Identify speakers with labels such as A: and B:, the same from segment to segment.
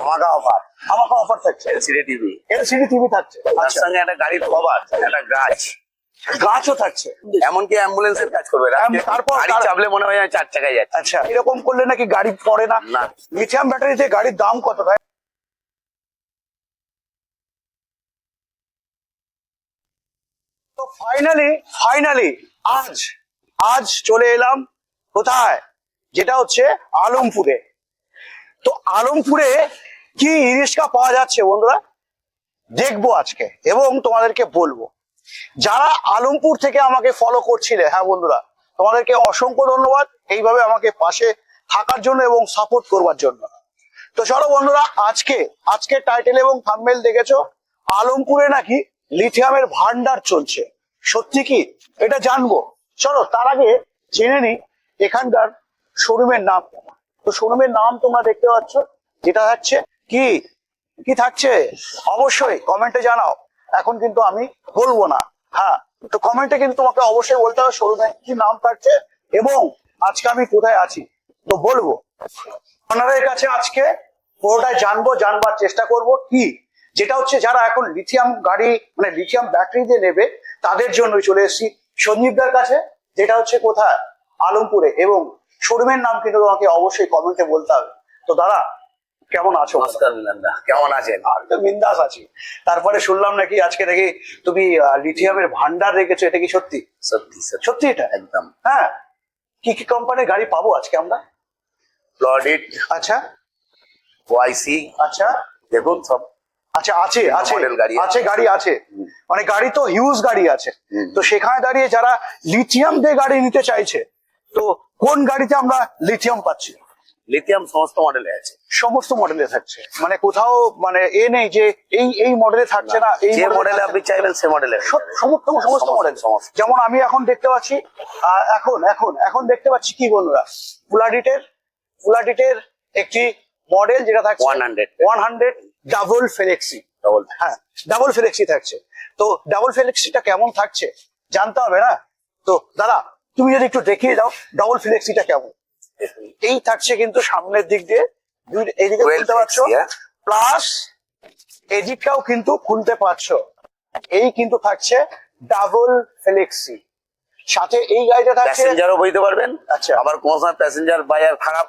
A: Offer offer থাকছে।
B: LCD TV
A: LCD TV থাকছে।
B: তার
A: আচ্ছা।
B: সঙ্গে একটা গাড়ির কভার একটা গাছ।
A: গাছও থাকছে।
B: এমনকি অ্যাম্বুলেন্সের কাজ করবে।
A: তারপর-
B: গাড়ি চাপলে মনে হয় চার চাকায় যাচ্ছে।
A: আচ্ছা এরকম করলে নাকি গাড়ি পড়ে না?
B: না।
A: লিথিয়াম ব্যাটারিতে গাড়ির দাম কত? ভাই তো ফাইনালি ফাইনালি আজ আজ চলে এলাম কোথায়? যেটা হচ্ছে আলমপুরে। তো আলমপুরে কি ইরিশকা পাওয়া যাচ্ছে বন্ধুরা? দেখব আজকে এবং তোমাদেরকে বলব। যারা আলমপুর থেকে আমাকে ফলো করছিলে হ্যাঁ বন্ধুরা, তোমাদেরকে অসংখ্য ধন্যবাদ এইভাবে আমাকে পাশে থাকার জন্য এবং সাপোর্ট করবার জন্য। তো চলো বন্ধুরা, আজকে আজকে টাইটেল এবং থাম্বেল দেখেছ? আলমপুরে নাকি লিথিয়ামের ভান্ডার চলছে। সত্যি কি? এটা জানব। চলো, তার আগে জেনে নি এখানকার শোরুমের নাম তো শোরুমের নাম তোমরা দেখতে পাচ্ছ, যেটা হচ্ছে কি? কি থাকছে? অবশ্যই কমেন্টে জানাও। এখন কিন্তু আমি বলব না। হ্যাঁ তো কমেন্টে কিন্তু তোমাকে অবশ্যই বলতে হবে শোরুমে কি নাম থাকছে এবং আজকে আমি কোথায় আছি। তো বলব, ওনাদের কাছে আজকে পুরোটাই জানব, জানবার চেষ্টা করব কি? যেটা হচ্ছে যারা এখন লিথিয়াম গাড়ি মানে লিথিয়াম ব্যাটারি দিয়ে নেবে, তাদের জন্যই চলে এসেছি সঞ্জীবদার কাছে, যেটা হচ্ছে কোথায়? আলমপুরে এবং শোরুমের নাম কিন্তু তোমাকে অবশ্যই কমেন্টে বলতে হবে। তো দাদা কেমন আছো?
B: নমস্কার মিলনদা কেমন আছেন?
A: আমি তো বিন্দাস আছি। তারপরে শুনলাম নাকি আজকে নাকি তুমি লিথিয়ামের ভান্ডার রেখেছো এটা কি সত্যি?
B: সত্যি সত্যি।
A: এটা?
B: একদম।
A: হ্যাঁ। কি কি কোম্পানির গাড়ি পাবো আজকে আমরা?
B: প্লডিট
A: আচ্ছা।
B: ওয়াইসি
A: আচ্ছা।
B: দেখুন সব।
A: আচ্ছা আছে আছে।
B: গাড়ি আছে।
A: গাড়ি আছে। মানে গাড়ি তো হিউজ গাড়ি আছে। তো সেখানে দাঁড়িয়ে যারা লিথিয়াম দিয়ে গাড়ি নিতে চাইছে তো কোন গাড়িতে আমরা লিথিয়াম পাচ্ছি?
B: লিথিয়াম সমস্ত মডেলে আছে।
A: সমস্ত মডেলে থাকছে। মানে কোথাও মানে এ নেই যে এই এই মডেলে থাকছে না এই
B: মডেলে আপনি চাইবেন সে মডেলে
A: সমস্ত সমস্ত মডেল
B: সমস্ত।
A: যেমন আমি এখন দেখতে পাচ্ছি এখন এখন এখন দেখতে পাচ্ছি কি বন্ধুরা? ফুলাডিটের ফুলাডিটের একটি মডেল যেটা থাকছে
B: 100
A: one hundred double flexi
B: double
A: হ্যাঁ ডাবল ফেলেক্সি থাকছে। তো ডাবল ফেলেক্সিটা কেমন থাকছে? জানতে হবে না? তো দাদা তুমি যদি একটু দেখিয়ে দাও ডাবল ফেলেক্সিটা কেমন? এই থাকছে কিন্তু সামনের দিক দিয়ে। এইদিকে খুলতে পারছ। প্লাস এদিকটাও কিন্তু খুলতে পারছ। এই কিন্তু থাকছে ডাবল ফ্লেক্সি সাথে এই গাড়িটা থাকছে
B: প্যাসেঞ্জারও বইতে পারবেন।
A: আচ্ছা।
B: আবার কোন সময় প্যাসেঞ্জার বাজার খারাপ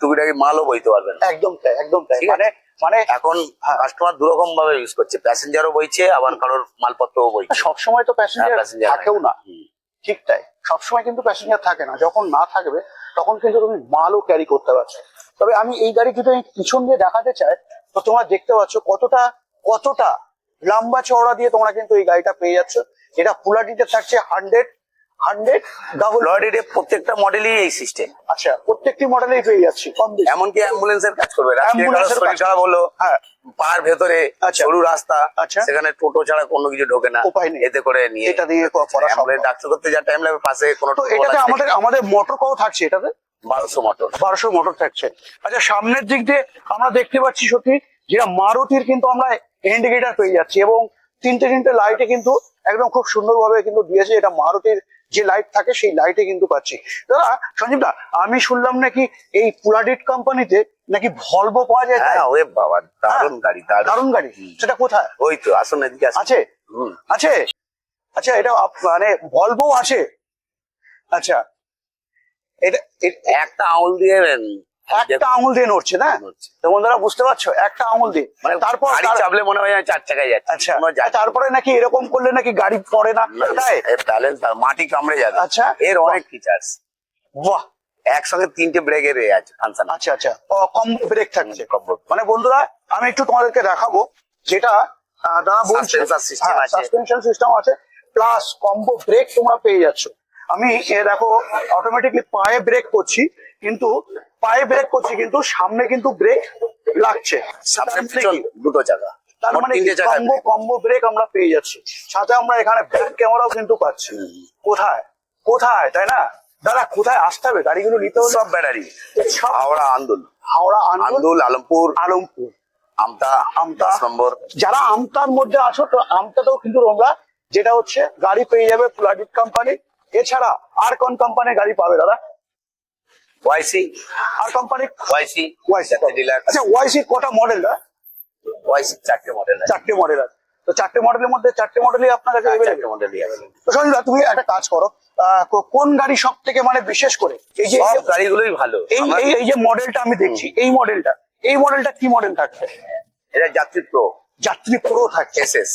B: টুকিটাকি মালও বইতে পারবেন।
A: একদম তাই একদম তাই। মানে মানে
B: এখন কাস্টমার দুরকম ভাবে ইউজ করছে। প্যাসেঞ্জারও বইছে আবার কারোর মালপত্রও বইছে।
A: সবসময় তো প্যাসেঞ্জার থাকেও না। ঠিক তাই। সবসময় কিন্তু প্যাসেঞ্জার থাকে না। যখন না থাকবে, তখন কিন্তু তুমি মালও ক্যারি করতে পারছ। তবে আমি এই গাড়ি যদি আমি পিছন দিয়ে দেখাতে চাই, তো তোমরা দেখতে পাচ্ছ কতটা কতটা লম্বা চওড়া দিয়ে তোমরা কিন্তু এই গাড়িটা পেয়ে যাচ্ছ। এটা ফুলাটিতে থাকছে হান্ড্রেড হান্ড্রেড ডাবল
B: প্রত্যেকটা মডেলই এই সিস্টেম
A: আচ্ছা প্রত্যেকটি মডেলেই পেয়ে যাচ্ছি কম বেশি।
B: এমনকি অ্যাম্বুলেন্সের কাজ করবে। শরীর খারাপ হলো
A: হ্যাঁ।
B: পার ভেতরে
A: আচ্ছা।
B: সরু রাস্তা
A: আচ্ছা।
B: সেখানে টোটো ছাড়া কোনো কিছু ঢোকে না।
A: উপায় নেই।
B: এতে করে নিয়ে
A: এটা দিয়ে করা সম্ভব।
B: ডাক্তার করতে যা টাইম লাগবে পাশে কোনো
A: তো এটাতে আমাদের আমাদের মোটর কও থাকছে এটাতে?
B: বারোশো মোটর
A: বারোশো মোটর থাকছে। আচ্ছা সামনের দিক দিয়ে আমরা দেখতে পাচ্ছি সত্যি যেটা মারুতির কিন্তু আমরা ইন্ডিকেটার পেয়ে যাচ্ছি এবং তিনটে তিনটে লাইটে কিন্তু একদম খুব সুন্দরভাবে কিন্তু দিয়েছে। এটা মারুতির যে লাইট থাকে সেই লাইটে কিন্তু পাচ্ছি। দাদা সঞ্জীব দা আমি শুনলাম নাকি এই পুলাডিট কোম্পানিতে নাকি ভলভো পাওয়া যায়
B: হ্যাঁ ওরে বাবা দারুণ গাড়ি দারুণ।
A: গাড়ি। সেটা কোথায়?
B: ওই তো আসুন এদিকে
A: আছে। আছে? আচ্ছা এটা মানে ভলভো আছে? আচ্ছা। এটা
B: একটা আঙুল দিয়ে
A: একটা আঙুল দিয়ে নড়ছে না? তো বন্ধুরা বুঝতে পারছ? একটা আঙুল দিয়ে।
B: মানে
A: তারপর
B: গাড়ি চাপলে মনে হয় চার চাকায় যাচ্ছে।
A: আচ্ছা। তারপরে নাকি এরকম করলে নাকি গাড়ি পড়ে না? তাই?
B: ব্যালেন্স মাটি কামড়ে যাবে।
A: আচ্ছা।
B: এর অনেক ফিচার্স
A: বাহ।
B: একসঙ্গে তিনটে ব্রেকের আছে ফাংশন।
A: আচ্ছা আচ্ছা। কম্বো ব্রেক থাকছে। মানে বন্ধুরা আমি একটু তোমাদেরকে দেখাবো যেটা দাদা বলছে সাসপেনশন সিস্টেম আছে। প্লাস কম্বো ব্রেক তোমরা পেয়ে যাচ্ছ। আমি দেখো অটোমেটিকলি পায়ে ব্রেক করছি কিন্তু পায়ে ব্রেক করছি কিন্তু সামনে কিন্তু ব্রেক লাগছে।
B: সামনে
A: মানে
B: পিছন দুটো জায়গা।
A: তার মানে কম্বো কম্বো ব্রেক আমরা পেয়ে যাচ্ছি। সাথে আমরা এখানে ব্যাক ক্যামেরাও কিন্তু পাচ্ছি। কোথায়? কোথায়? তাই না? দাদা কোথায় আসতে হবে? গাড়িগুলো নিতে হলে
B: সব ব্যাটারি হাওড়া আন্দুল।
A: হাওড়া
B: আন্দুল। আলমপুর।
A: আলমপুর।
B: আমতা
A: আমতা।
B: নম্বর।
A: যারা আমতার মধ্যে আছো তো আমতাতেও কিন্তু তোমরা যেটা হচ্ছে গাড়ি পেয়ে যাবে প্লাডিট কোম্পানি এছাড়া আর কোন কোম্পানির গাড়ি পাবে দাদা?
B: ওয়াইসি
A: আর কোম্পানি
B: ওয়াইসি
A: ওয়াইসি আচ্ছা ওয়াইসি কটা মডেল
B: ওয়াইসি চারটে মডেল আছে।
A: চারটে মডেল আছে। তো চারটে মডেলের মধ্যে চারটে মডেলই আপনার কাছে
B: হ্যাঁ, চারটে মডেলই আছে।
A: তো সঞ্জিদা তুমি একটা কাজ করো। কোন গাড়ি সব থেকে মানে বিশেষ করে? এই যে
B: সব গাড়িগুলোই ভালো।
A: এই এই- যে মডেলটা আমি দেখছি এই মডেলটা এই মডেলটা কি মডেল থাকছে?
B: এটা যাত্রী প্রো
A: যাত্রী প্রো থাকছে।
B: এস এস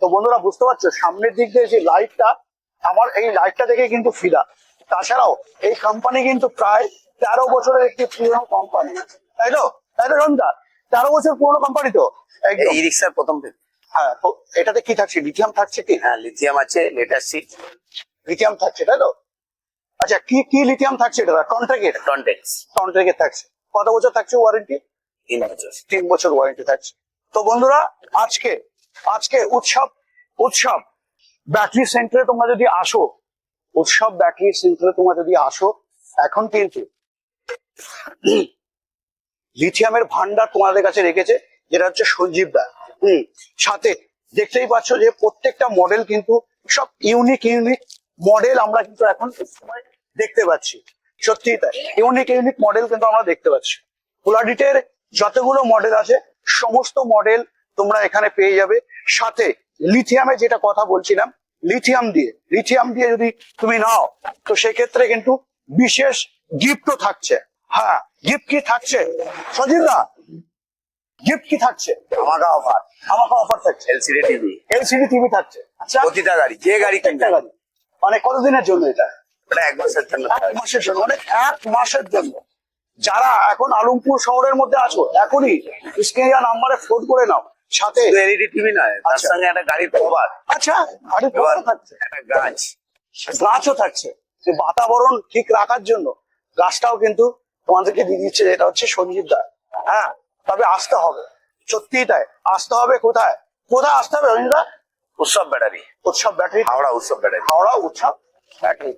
A: তো বন্ধুরা বুঝতে পারছ? সামনের দিক দিয়ে যে লাইটটা আমার এই লাইটটা দেখে কিন্তু ফিদা। তাছাড়াও এই কোম্পানি কিন্তু প্রায় তেরো বছরের একটি পুরনো কোম্পানি তাই তো? তাই তো রঞ্জা? তেরো বছর পুরনো কোম্পানি তো?
B: এই রিক্সার প্রথম থেকে।
A: হ্যাঁ তো এটাতে কি থাকছে? লিথিয়াম থাকছে কি?
B: হ্যাঁ লিথিয়াম আছে লেটার সিট
A: লিথিয়াম থাকছে তাই তো? আচ্ছা কি কি লিথিয়াম থাকছে এটা কন্ট্রাক্টের
B: কন্টেক্স
A: কন্ট্রাক্টের থাকছে। কত বছর থাকছে ওয়ারেন্টি
B: তিন বছর।
A: তিন বছর ওয়ারেন্টি থাকছে। তো বন্ধুরা আজকে আজকে উৎসব উৎসব। ব্যাটারি সেন্টারে তোমরা যদি আসো উৎসব ব্যাটারি সেন্টারে তোমরা যদি আসো, এখন কিন্তু লিথিয়ামের ভান্ডার তোমাদের কাছে রেখেছে, যেটা হচ্ছে সঞ্জীব দা। হম, সাথে দেখতেই পাচ্ছ যে প্রত্যেকটা মডেল কিন্তু সব ইউনিক ইউনিক মডেল আমরা কিন্তু এখন দেখতে পাচ্ছি। সত্যি তাই ইউনিক ইউনিক মডেল কিন্তু আমরা দেখতে পাচ্ছি। পোলাডিটের যতগুলো মডেল আছে, সমস্ত মডেল তোমরা এখানে পেয়ে যাবে। সাথে লিথিয়ামে যেটা কথা বলছিলাম লিথিয়াম দিয়ে। লিথিয়াম দিয়ে যদি তুমি নাও তো সেক্ষেত্রে কিন্তু বিশেষ গিফটও থাকছে। হ্যাঁ গিফট কি থাকছে? সজীব দা গিফট কি থাকছে?
B: আমাকে অফার
A: আমাকে অফার থাকছে।
B: এলসিডি টিভি
A: এলসিডি টিভি থাকছে। আচ্ছা
B: প্রতিটা গাড়ি যে গাড়ি
A: প্রত্যেকটা গাড়ি। মানে কতদিনের জন্য এটা?
B: ওটা এক মাসের জন্য।
A: এক মাসের জন্য মানে এক মাসের জন্য। যারা এখন আলমপুর শহরের মধ্যে আছো এখনই স্ক্রিয়া নাম্বারে ফোন করে নাও। সাথে?
B: এলইডি টিভি নয় তার
A: আচ্ছা।
B: সঙ্গে একটা গাড়ির কভার
A: আচ্ছা
B: এবার
A: কত থাকছে।
B: একটা গাছ।
A: গাছও থাকছে। যে বাতাবরণ ঠিক রাখার জন্য গাছটাও কিন্তু তোমাদেরকে দিয়ে দিচ্ছে যেটা হচ্ছে সঞ্জীব দা। হ্যাঁ তবে আসতে হবে। সত্যিই তাই। আসতে হবে কোথায়? কোথায় আসতে হবে রঞ্জিত? দা
B: উৎসব ব্যাটারি।
A: উৎসব ব্যাটারি।
B: হাওড়া উৎসব ব্যাটারি।
A: হাওড়া উৎসব। ব্যাটারি।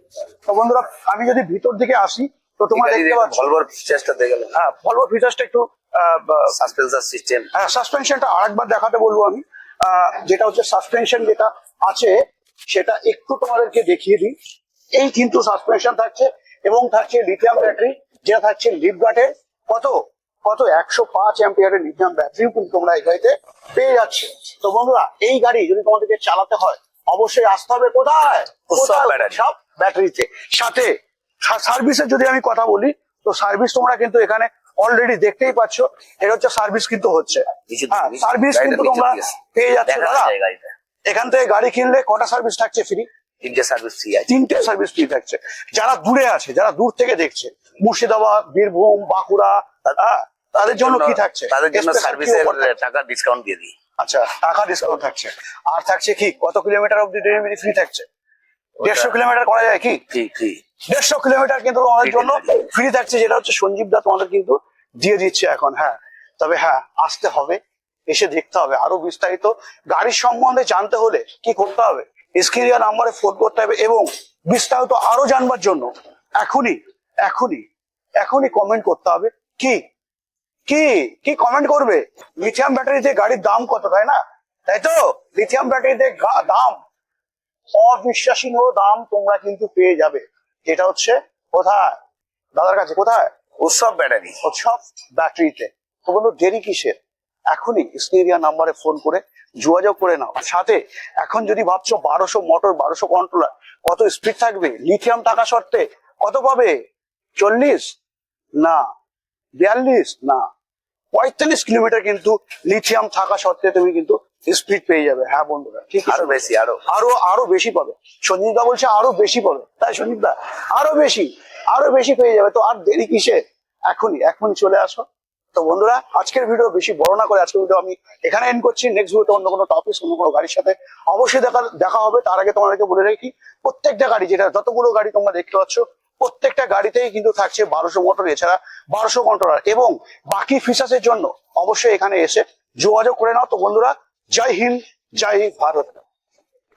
A: তো বন্ধুরা আমি যদি ভিতর দিকে আসি তো তোমার দেখতে পাচ্ছ।
B: ভলভোর চেষ্টা দিয়ে গেল
A: হ্যাঁ ভলভো ফিচার্সটা একটু
B: সাসপেন্সার সিস্টেম
A: হ্যাঁ সাসপেনশনটা আরেকবার দেখাতে বলব আমি। যেটা হচ্ছে সাসপেনশন যেটা আছে সেটা একটু তোমাদেরকে দেখিয়ে দিই। এই কিন্তু সাসপেনশন থাকছে এবং থাকছে লিথিয়াম ব্যাটারি যেটা থাকছে লিপ গার্ডের কত? কত? একশো পাঁচ অ্যাম্পিয়ারের লিথিয়াম ব্যাটারিও কিন্তু তোমরা এই গাড়িতে পেয়ে যাচ্ছে। তো বন্ধুরা এই গাড়ি যদি তোমাদেরকে চালাতে হয় অবশ্যই আসতে হবে কোথায়?
B: ব্যাটারি।
A: সব ব্যাটারিতে সাথে সার্ভিসের যদি আমি কথা বলি তো সার্ভিস তোমরা কিন্তু এখানে অলরেডি দেখতেই পাচ্ছ এটা হচ্ছে সার্ভিস কিন্তু হচ্ছে। হ্যাঁ সার্ভিস কিন্তু তোমরা পেয়ে যাচ্ছ দাদা। এখান থেকে গাড়ি কিনলে কটা সার্ভিস থাকছে ফ্রি
B: তিনটে সার্ভিস ফ্রি আছে।
A: তিনটে সার্ভিস ফ্রি থাকছে। যারা দূরে আছে যারা দূর থেকে দেখছে মুর্শিদাবাদ বীরভূম বাঁকুড়া হ্যাঁ, তাদের জন্য কি থাকছে?
B: তাদের জন্য সার্ভিসের টাকা ডিসকাউন্ট দিয়ে দিই।
A: আচ্ছা টাকা ডিসকাউন্ট থাকছে। আর থাকছে কি? কত কিলোমিটার অব্দি ডেলিভারি ফ্রি থাকছে? দেড়শো কিলোমিটার করা যায় কি?
B: ফ্রি ফ্রি
A: দেড়শো কিলোমিটার কিন্তু তোমাদের জন্য ফ্রি থাকছে যেটা হচ্ছে সঞ্জীব দা তোমাদের কিন্তু দিয়ে দিচ্ছে এখন হ্যাঁ। তবে হ্যাঁ আসতে হবে এসে দেখতে হবে। আরও বিস্তারিত গাড়ির সম্বন্ধে জানতে হলে কি করতে হবে স্ক্রিয়া নাম্বারে ফোন করতে হবে এবং বিস্তারিত আরও জানবার জন্য এখনই এখনই এখনই কমেন্ট করতে হবে। কি? কি? কি কমেন্ট করবে? লিথিয়াম ব্যাটারিতে গাড়ির দাম কত তাই না? তাই তো? লিথিয়াম ব্যাটারিতে দাম। অবিশ্বাসনীয় দাম তোমরা কিন্তু পেয়ে যাবে। যেটা হচ্ছে কোথায়? দাদার কাছে কোথায়?
B: উৎসব ব্যাটারি।
A: উৎসব ব্যাটারিতে। তো বন্ধু দেরি কিসের? এখনই স্ক্রিয়া নাম্বারে ফোন করে যোগাযোগ করে নাও। সাথে এখন যদি ভাবছ বারোশো মোটর বারোশো কন্ট্রোলার কত স্পিড থাকবে? লিথিয়াম টাকা সত্ত্বে কত পাবে? চল্লিশ? না। বিয়াল্লিশ? না। পঁয়তাল্লিশ কিলোমিটার কিন্তু লিথিয়াম থাকা সত্ত্বে তুমি কিন্তু স্পিড পেয়ে যাবে। হ্যাঁ বন্ধুরা ঠিক
B: আরও বেশি আরও।
A: আরও আরও বেশি পাবে। সঞ্জীব দা বলছে আরও বেশি পাবে। তাই সঞ্জীব দা আরও বেশি আরও বেশি পেয়ে যাবে। তো আর দেরি কিসে? এখনই এখনই চলে আসো। তো বন্ধুরা আজকের ভিডিও বেশি বড় না করে আজকের ভিডিও আমি এখানে এন্ড করছি। নেক্সট ভিডিওতে অন্য কোনো টপিক অন্য কোনো গাড়ির সাথে অবশ্যই দেখা দেখা হবে। তার আগে তোমাদেরকে বলে রাখি প্রত্যেকটা গাড়ি যেটা যতগুলো গাড়ি তোমরা দেখতে পাচ্ছ প্রত্যেকটা গাড়িতেই কিন্তু থাকছে বারোশো মোটর এছাড়া বারোশো কন্ট্রোলার এবং বাকি ফিচার্সের জন্য অবশ্যই এখানে এসে যোগাযোগ করে নাও। তো বন্ধুরা, জয় হিন্দ, জয় ভারত।